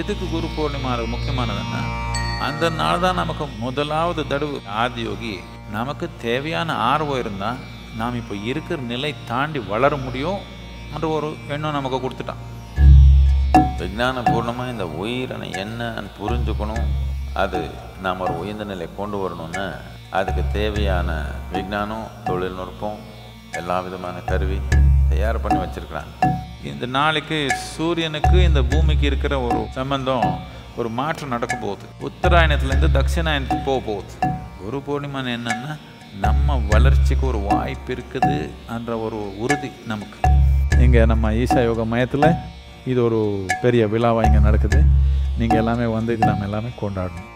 எதுக்கு குரு பூர்ணிமா முக்கியமானதுன்னா அந்த நாள் தான் நமக்கு முதலாவது தடவை. ஆதியோகி நமக்கு தேவையான ஆர்வம் இருந்தால் நாம் இப்போ இருக்கிற நிலை தாண்டி வளர முடியும் என்ற ஒரு எண்ணம் நமக்கு கொடுத்துட்டான். விஜானபூர்ணமாக இந்த உயிரினை என்னன்னு புரிஞ்சுக்கணும். அது நாம் ஒரு உயர்ந்த நிலை கொண்டு வரணும்னு அதுக்கு தேவையான விஞ்ஞானம் தொழில்நுட்பம் எல்லா விதமான கருவி தயார் பண்ணி வச்சிருக்கிறாங்க. இந்த நாளைக்கு சூரியனுக்கு இந்த பூமிக்கு இருக்கிற ஒரு சம்பந்தம் ஒரு மாற்றம் நடக்க போகுது. உத்தராயணத்துலேருந்து தட்சிணாயணத்துக்கு போக போகுது. குரு பூர்ணிமா என்னன்னா நம்ம வளர்ச்சிக்கு ஒரு வாய்ப்பு இருக்குது என்ற ஒரு உறுதி நமக்கு. இங்கே நம்ம ஈசா யோக மையத்தில் இது ஒரு பெரிய விழாவாக இங்கே நடக்குது. நீங்கள் எல்லாமே வந்து இது நம்ம எல்லாமே கொண்டாடணும்.